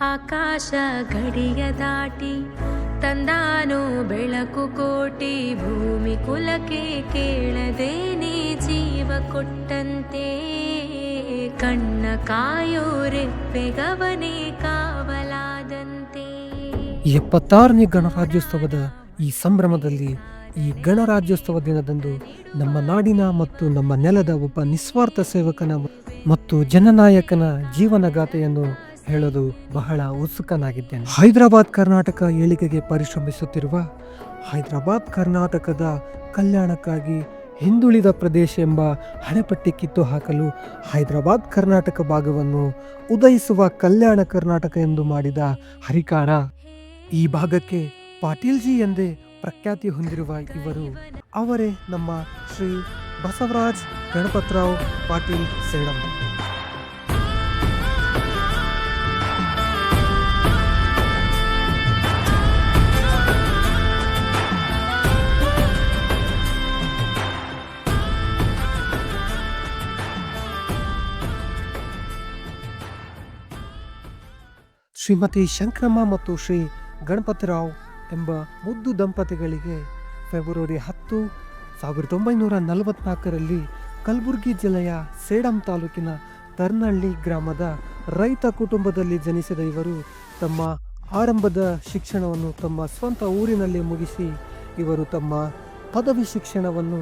ಆಕಾಶ ಗಡಿಯ ದಾಟಿ, ತಂದಾನು ಬೆಳಕು ಕೋಟಿ, ಭೂಮಿ ಕುಲಕ್ಕೆ ಕೇಳದೇನೆ ಜೀವ ಕೊಟ್ಟಂತೆ. ಕಣ್ಣ ಕಾಯೋರೆಪ್ಪೆಗವನೇ ಕಾವಲಾದಂತೆ. ಎಪ್ಪತ್ತಾರನೇ ಗಣರಾಜ್ಯೋತ್ಸವದ ಈ ಸಂಭ್ರಮದಲ್ಲಿ ಈ ಗಣರಾಜ್ಯೋತ್ಸವ ದಿನದಂದು ನಮ್ಮ ನಾಡಿನ ಮತ್ತು ನಮ್ಮ ನೆಲದ ಒಬ್ಬ ನಿಸ್ವಾರ್ಥ ಸೇವಕನ ಮತ್ತು ಜನನಾಯಕನ ಜೀವನಗಾಥೆಯನ್ನು ಹೇಳಲು ಬಹಳ ಉತ್ಸುಕನಾಗಿದ್ದೇನೆ. ಹೈದರಾಬಾದ್, ಕರ್ನಾಟಕ ಏಳಿಗೆಗೆ ಪರಿಶ್ರಮಿಸುತ್ತಿರುವ ಹೈದರಾಬಾದ್, ಕರ್ನಾಟಕದ ಕಲ್ಯಾಣಕ್ಕಾಗಿ ಹಿಂದುಳಿದ ಪ್ರದೇಶ ಎಂಬ ಹಣೆಪಟ್ಟಿ ಕಿತ್ತು ಹಾಕಲು ಹೈದರಾಬಾದ್, ಕರ್ನಾಟಕ ಭಾಗವನ್ನು ಉದಯಿಸುವ ಕಲ್ಯಾಣ ಕರ್ನಾಟಕ ಎಂದು ಮಾಡಿದ ಹರಿಕಾಣ. ಈ ಭಾಗಕ್ಕೆ ಪಾಟೀಲ್ಜಿ ಎಂದೇ ಪ್ರಖ್ಯಾತಿ ಹೊಂದಿರುವ ಇವರು ಅವರೇ ನಮ್ಮ ಶ್ರೀ ಬಸವರಾಜ್ ಗಣಪತರಾವ್ ಪಾಟೀಲ್ ಸೇಡಂ. ಶ್ರೀಮತಿ ಶಂಕರಮ್ಮ ಮತ್ತು ಶ್ರೀ ಗಣಪತಿರಾವ್ ಎಂಬ ಮುದ್ದು ದಂಪತಿಗಳಿಗೆ ಫೆಬ್ರವರಿ ಹತ್ತು, ಸಾವಿರದ ಒಂಬೈನೂರ ನಲವತ್ನಾಲ್ಕರಲ್ಲಿ ಕಲಬುರಗಿ ಜಿಲ್ಲೆಯ ಸೇಡಂ ತಾಲೂಕಿನ ತರ್ನಹಳ್ಳಿ ಗ್ರಾಮದ ರೈತ ಕುಟುಂಬದಲ್ಲಿ ಜನಿಸಿದ ಇವರು ತಮ್ಮ ಆರಂಭದ ಶಿಕ್ಷಣವನ್ನು ತಮ್ಮ ಸ್ವಂತ ಊರಿನಲ್ಲಿ ಮುಗಿಸಿ ಇವರು ತಮ್ಮ ಪದವಿ ಶಿಕ್ಷಣವನ್ನು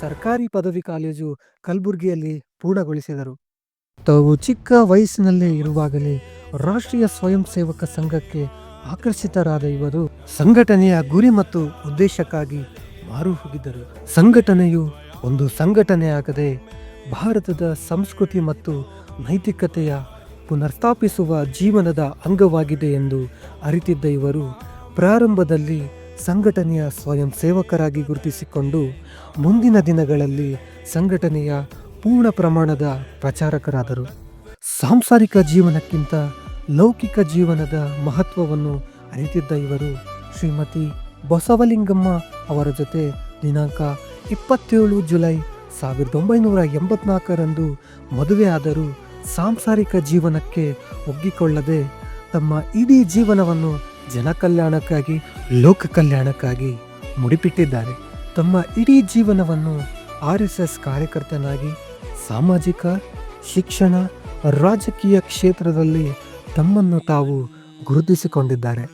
ಸರ್ಕಾರಿ ಪದವಿ ಕಾಲೇಜು ಕಲಬುರಗಿಯಲ್ಲಿ ಪೂರ್ಣಗೊಳಿಸಿದರು. ತಾವು ಚಿಕ್ಕ ವಯಸ್ಸಿನಲ್ಲೇ ಇರುವಾಗಲೇ ರಾಷ್ಟ್ರೀಯ ಸ್ವಯಂ ಸೇವಕ ಸಂಘಕ್ಕೆ ಆಕರ್ಷಿತರಾದ ಇವರು ಸಂಘಟನೆಯ ಗುರಿ ಮತ್ತು ಉದ್ದೇಶಕ್ಕಾಗಿ ಮಾರು ಹೋಗಿದ್ದರು ಸಂಘಟನೆಯು ಒಂದು ಸಂಘಟನೆಯಾಗದೆ ಭಾರತದ ಸಂಸ್ಕೃತಿ ಮತ್ತು ನೈತಿಕತೆಯ ಪುನರ್ಸ್ಥಾಪಿಸುವ ಜೀವನದ ಅಂಗವಾಗಿದೆ ಎಂದು ಅರಿತಿದ್ದ ಇವರು ಪ್ರಾರಂಭದಲ್ಲಿ ಸಂಘಟನೆಯ ಸ್ವಯಂ ಸೇವಕರಾಗಿ ಗುರುತಿಸಿಕೊಂಡು ಮುಂದಿನ ದಿನಗಳಲ್ಲಿ ಸಂಘಟನೆಯ ಪೂರ್ಣ ಪ್ರಮಾಣದ ಪ್ರಚಾರಕರಾದರು. ಸಾಂಸಾರಿಕ ಜೀವನಕ್ಕಿಂತ ಲೌಕಿಕ ಜೀವನದ ಮಹತ್ವವನ್ನು ಅರಿತಿದ್ದ ಇವರು ಶ್ರೀಮತಿ ಬಸವಲಿಂಗಮ್ಮ ಅವರ ಜೊತೆ ದಿನಾಂಕ ಇಪ್ಪತ್ತೇಳು ಜುಲೈ ಸಾವಿರದ ಒಂಬೈನೂರ ಎಂಬತ್ನಾಲ್ಕರಂದು ಮದುವೆಯಾದರೂ ಸಾಂಸಾರಿಕ ಜೀವನಕ್ಕೆ ಒಗ್ಗಿಕೊಳ್ಳದೆ ತಮ್ಮ ಇಡೀ ಜೀವನವನ್ನು ಜನಕಲ್ಯಾಣಕ್ಕಾಗಿ ಲೋಕ ಕಲ್ಯಾಣಕ್ಕಾಗಿ ಮುಡಿಪಿಟ್ಟಿದ್ದಾರೆ. ತಮ್ಮ ಇಡೀ ಜೀವನವನ್ನು ಆರ್ ಎಸ್ ಎಸ್ ಕಾರ್ಯಕರ್ತನಾಗಿ ಸಾಮಾಜಿಕ, ಶಿಕ್ಷಣ, ರಾಜಕೀಯ ಕ್ಷೇತ್ರದಲ್ಲಿ ತಮ್ಮನ್ನು ತಾವು ಗುರುತಿಸಿಕೊಂಡಿದ್ದಾರೆ.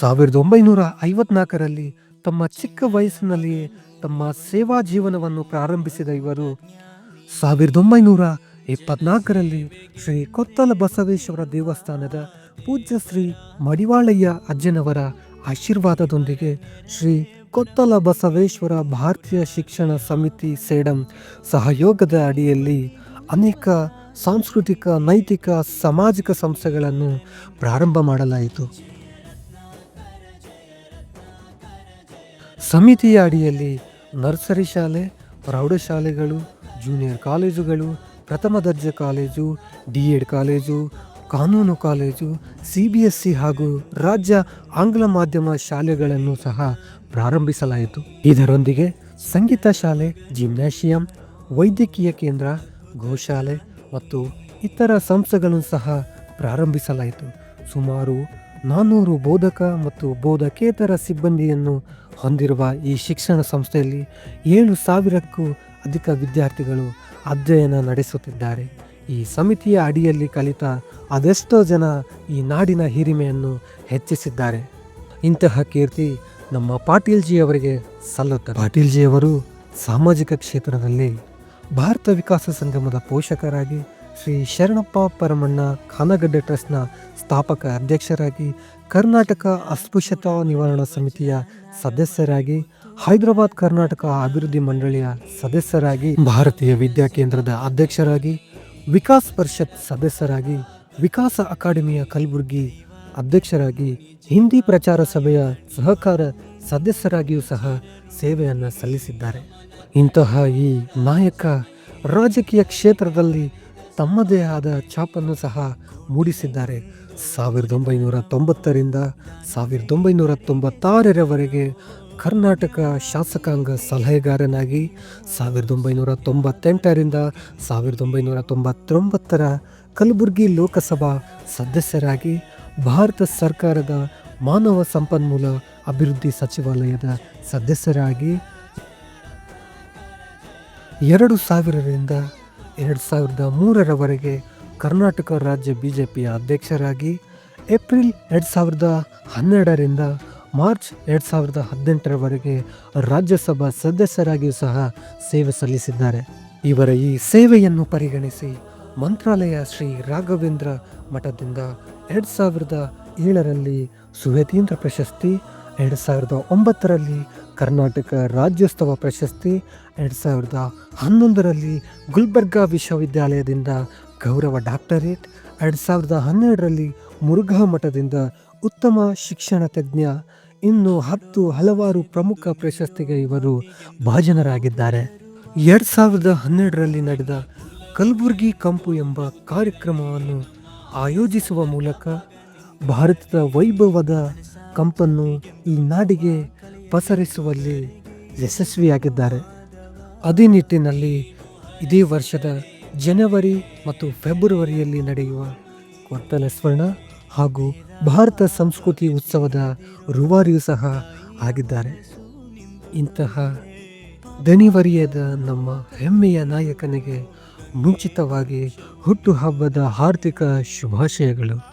ಸಾವಿರದ ಒಂಬೈನೂರ ಐವತ್ನಾಲ್ಕರಲ್ಲಿ ತಮ್ಮ ಚಿಕ್ಕ ವಯಸ್ಸಿನಲ್ಲಿಯೇ ತಮ್ಮ ಸೇವಾ ಜೀವನವನ್ನು ಪ್ರಾರಂಭಿಸಿದ ಇವರು. ಸಾವಿರದ ಒಂಬೈನೂರ ಇಪ್ಪತ್ನಾಲ್ಕರಲ್ಲಿ ಶ್ರೀ ಕೊತ್ತಲ ಬಸವೇಶ್ವರ ದೇವಸ್ಥಾನದ ಪೂಜ್ಯ ಶ್ರೀ ಮಡಿವಾಳಯ್ಯ ಅಜ್ಜನವರ ಆಶೀರ್ವಾದದೊಂದಿಗೆ ಶ್ರೀ ಕೊತ್ತಲ ಬಸವೇಶ್ವರ ಭಾರತೀಯ ಶಿಕ್ಷಣ ಸಮಿತಿ ಸೇಡಂ ಸಹಯೋಗದ ಅಡಿಯಲ್ಲಿ ಅನೇಕ ಸಾಂಸ್ಕೃತಿಕ, ನೈತಿಕ, ಸಾಮಾಜಿಕ ಸಂಸ್ಥೆಗಳನ್ನು ಪ್ರಾರಂಭ ಮಾಡಲಾಯಿತು. ಸಮಿತಿಯ ಅಡಿಯಲ್ಲಿ ನರ್ಸರಿ ಶಾಲೆ, ಪ್ರೌಢಶಾಲೆಗಳು, ಜೂನಿಯರ್ ಕಾಲೇಜುಗಳು, ಪ್ರಥಮ ದರ್ಜೆ ಕಾಲೇಜು, ಡಿ ಎಡ್ ಕಾಲೇಜು, ಕಾನೂನು college, C B S C ಹಾಗೂ ರಾಜ್ಯ ಆಂಗ್ಲ ಮಾಧ್ಯಮ ಶಾಲೆಗಳನ್ನು ಸಹ ಪ್ರಾರಂಭಿಸಲಾಯಿತು. ಇದರೊಂದಿಗೆ ಸಂಗೀತ ಶಾಲೆ ಜಿಮ್ನಾಷಿಯಂ ವೈದ್ಯಕೀಯ ಕೇಂದ್ರ, ಗೋಶಾಲೆ ಮತ್ತು ಇತರ ಸಂಸ್ಥೆಗಳನ್ನು ಸಹ ಪ್ರಾರಂಭಿಸಲಾಯಿತು. ಸುಮಾರು ನಾನ್ನೂರು ಬೋಧಕ ಮತ್ತು ಬೋಧಕೇತರ ಸಿಬ್ಬಂದಿಯನ್ನು ಹೊಂದಿರುವ ಈ ಶಿಕ್ಷಣ ಸಂಸ್ಥೆಯಲ್ಲಿ ಏಳು ಸಾವಿರಕ್ಕೂ ಅಧಿಕ ವಿದ್ಯಾರ್ಥಿಗಳು ಅಧ್ಯಯನ ನಡೆಸುತ್ತಿದ್ದಾರೆ. ಈ ಸಮಿತಿಯ ಅಡಿಯಲ್ಲಿ ಕಲಿತ ಅದೆಷ್ಟೋ ಜನ ಈ ನಾಡಿನ ಹಿರಿಮೆಯನ್ನು ಹೆಚ್ಚಿಸಿದ್ದಾರೆ. ಇಂತಹ ಕೀರ್ತಿ ನಮ್ಮ ಪಾಟೀಲ್ಜಿಯವರಿಗೆ ಸಲ್ಲುತ್ತದೆ. ಪಾಟೀಲ್ಜಿಯವರು ಸಾಮಾಜಿಕ ಕ್ಷೇತ್ರದಲ್ಲಿ ಭಾರತ ವಿಕಾಸ ಸಂಗಮದ ಪೋಷಕರಾಗಿ ಶ್ರೀ ಶರಣಪ್ಪ ಪರಮಣ್ಣ ಖಾನಗಡ್ಡೆ ಟ್ರಸ್ಟ್ನ ಸ್ಥಾಪಕ ಅಧ್ಯಕ್ಷರಾಗಿ ಕರ್ನಾಟಕ ಅಸ್ಪೃಶ್ಯತಾ ನಿವಾರಣಾ ಸಮಿತಿಯ ಸದಸ್ಯರಾಗಿ, ಹೈದರಾಬಾದ್ ಕರ್ನಾಟಕ ಅಭಿವೃದ್ಧಿ ಮಂಡಳಿಯ ಸದಸ್ಯರಾಗಿ, ಭಾರತೀಯ ವಿದ್ಯಾ ಕೇಂದ್ರದ ಅಧ್ಯಕ್ಷರಾಗಿ, ವಿಕಾಸ್ ಪರಿಷತ್ ಸದಸ್ಯರಾಗಿ, ವಿಕಾಸ ಅಕಾಡೆಮಿಯ ಕಲಬುರಗಿ ಅಧ್ಯಕ್ಷರಾಗಿ, ಹಿಂದಿ ಪ್ರಚಾರ ಸಭೆಯ ಸಹಕಾರ ಸದಸ್ಯರಾಗಿಯೂ ಸಹ ಸೇವೆಯನ್ನು ಸಲ್ಲಿಸಿದ್ದಾರೆ. ಇಂತಹ ಈ ನಾಯಕ ರಾಜಕೀಯ ಕ್ಷೇತ್ರದಲ್ಲಿ ತಮ್ಮದೇ ಆದ ಛಾಪನ್ನು ಸಹ ಮೂಡಿಸಿದ್ದಾರೆ. ಸಾವಿರದ ಒಂಬೈನೂರ ತೊಂಬತ್ತರಿಂದ ಸಾವಿರದ ಒಂಬೈನೂರ ತೊಂಬತ್ತಾರರವರೆಗೆ ಕರ್ನಾಟಕ ಶಾಸಕಾಂಗ ಸಲಹೆಗಾರನಾಗಿ ಸಾವಿರದ ಒಂಬೈನೂರ ತೊಂಬತ್ತೆಂಟರಿಂದ ಸಾವಿರದ ಒಂಬೈನೂರ ತೊಂಬತ್ತೊಂಬತ್ತರ ಕಲಬುರಗಿ ಲೋಕಸಭಾ ಸದಸ್ಯರಾಗಿ ಭಾರತ ಸರ್ಕಾರದ ಮಾನವ ಸಂಪನ್ಮೂಲ ಅಭಿವೃದ್ಧಿ ಸಚಿವಾಲಯದ ಸದಸ್ಯರಾಗಿ ಎರಡು ಸಾವಿರರಿಂದ ಎರಡು ಸಾವಿರದ ಮೂರರವರೆಗೆ ಕರ್ನಾಟಕ ರಾಜ್ಯ ಬಿ ಜೆ ಪಿಯ ಅಧ್ಯಕ್ಷರಾಗಿ ಏಪ್ರಿಲ್ ಎರಡು ಸಾವಿರದ ಹನ್ನೆರಡರಿಂದ ಮಾರ್ಚ್ ಎರಡು ಸಾವಿರದ ಹದಿನೆಂಟರವರೆಗೆ ರಾಜ್ಯಸಭಾ ಸದಸ್ಯರಾಗಿಯೂ ಸಹ ಸೇವೆ ಸಲ್ಲಿಸಿದ್ದಾರೆ. ಇವರ ಈ ಸೇವೆಯನ್ನು ಪರಿಗಣಿಸಿ ಮಂತ್ರಾಲಯ ಶ್ರೀ ರಾಘವೇಂದ್ರ ಮಠದಿಂದ ಎರಡು ಸಾವಿರದ ಏಳರಲ್ಲಿ ಸುವೇತೀಂದ್ರ ಪ್ರಶಸ್ತಿ ಎರಡು ಸಾವಿರದ ಒಂಬತ್ತರಲ್ಲಿ ಕರ್ನಾಟಕ ರಾಜ್ಯೋತ್ಸವ ಪ್ರಶಸ್ತಿ, ಎರಡು ಸಾವಿರದ ಹನ್ನೊಂದರಲ್ಲಿ ಗುಲ್ಬರ್ಗಾ ವಿಶ್ವವಿದ್ಯಾಲಯದಿಂದ ಗೌರವ ಡಾಕ್ಟರೇಟ್, ಎರಡು ಸಾವಿರದ ಹನ್ನೆರಡರಲ್ಲಿ ಮುರುಘಾ ಮಠದಿಂದ ಉತ್ತಮ ಶಿಕ್ಷಣ ತಜ್ಞ, ಇನ್ನು ಹತ್ತು ಹಲವಾರು ಪ್ರಮುಖ ಪ್ರಶಸ್ತಿಗೆ ಇವರು ಭಾಜನರಾಗಿದ್ದಾರೆ. ಎರಡು ಸಾವಿರದ ಹನ್ನೆರಡರಲ್ಲಿ ನಡೆದ ಕಲಬುರ್ಗಿ ಕಂಪು ಎಂಬ ಕಾರ್ಯಕ್ರಮವನ್ನು ಆಯೋಜಿಸುವ ಮೂಲಕ ಭಾರತದ ವೈಭವದ ಕಂಪನ್ನು ಈ ನಾಡಿಗೆ ಪಸರಿಸುವಲ್ಲಿ ಯಶಸ್ವಿಯಾಗಿದ್ದಾರೆ. ಅದೇ ನಿಟ್ಟಿನಲ್ಲಿ ಇದೇ ವರ್ಷದ ಜನವರಿ ಮತ್ತು ಫೆಬ್ರವರಿಯಲ್ಲಿ ನಡೆಯುವ ಕೊತ್ತಲ ಸ್ವರ್ಣ ಹಾಗೂ ಭಾರತ ಸಂಸ್ಕೃತಿ ಉತ್ಸವದ ರೂವಾರಿಯೂ ಸಹ ಆಗಿದ್ದಾರೆ. ಇಂತಹ ದಣಿವರಿಯದ ನಮ್ಮ ಹೆಮ್ಮೆಯ ನಾಯಕನಿಗೆ ಮುಂಚಿತವಾಗಿ ಹುಟ್ಟುಹಬ್ಬದ ಹಾರ್ದಿಕ ಶುಭಾಶಯಗಳು.